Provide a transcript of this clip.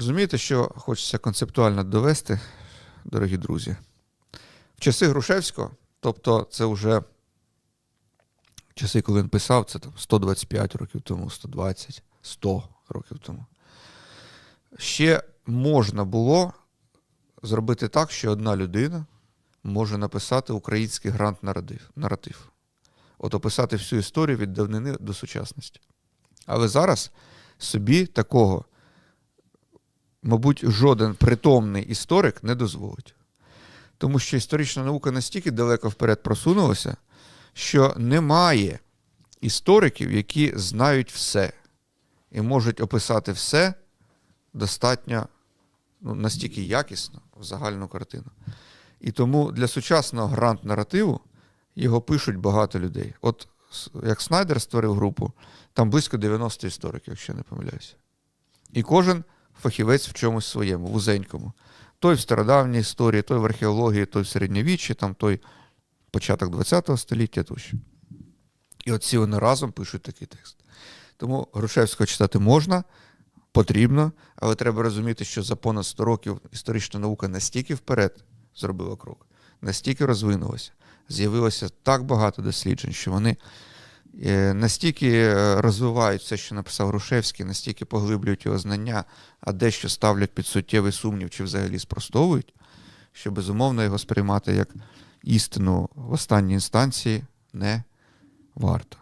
Розумієте, що хочеться концептуально довести, дорогі друзі? В часи Грушевського, тобто це вже часи, коли він писав, це там 125 років тому, 120, 100 років тому. Ще можна було зробити так, що одна людина може написати український грант наратив. От описати всю історію від давнини до сучасності. Але зараз собі такого, мабуть, жоден притомний історик не дозволить. Тому що історична наука настільки далеко вперед просунулася, що немає істориків, які знають все і можуть описати все достатньо ну, настільки якісно в загальну картину. І тому для сучасного грант-наративу його пишуть багато людей. От як Снайдер створив групу, там близько 90 істориків, якщо не помиляюся. І кожен фахівець в чомусь своєму, вузенькому. Той в стародавній історії, той в археології, той в середньовіччі, там той початок ХХ століття тощо. І от всі вони разом пишуть такий текст. Тому Грушевського читати можна, потрібно, але треба розуміти, що за понад 100 років історична наука настільки вперед зробила крок, настільки розвинулася, з'явилося так багато досліджень, що вони настільки е, розвивають все, що написав Грушевський, настільки поглиблюють його знання, а дещо ставлять під суттєвий сумнів чи взагалі спростовують, що безумовно його сприймати як істину в останній інстанції не варто.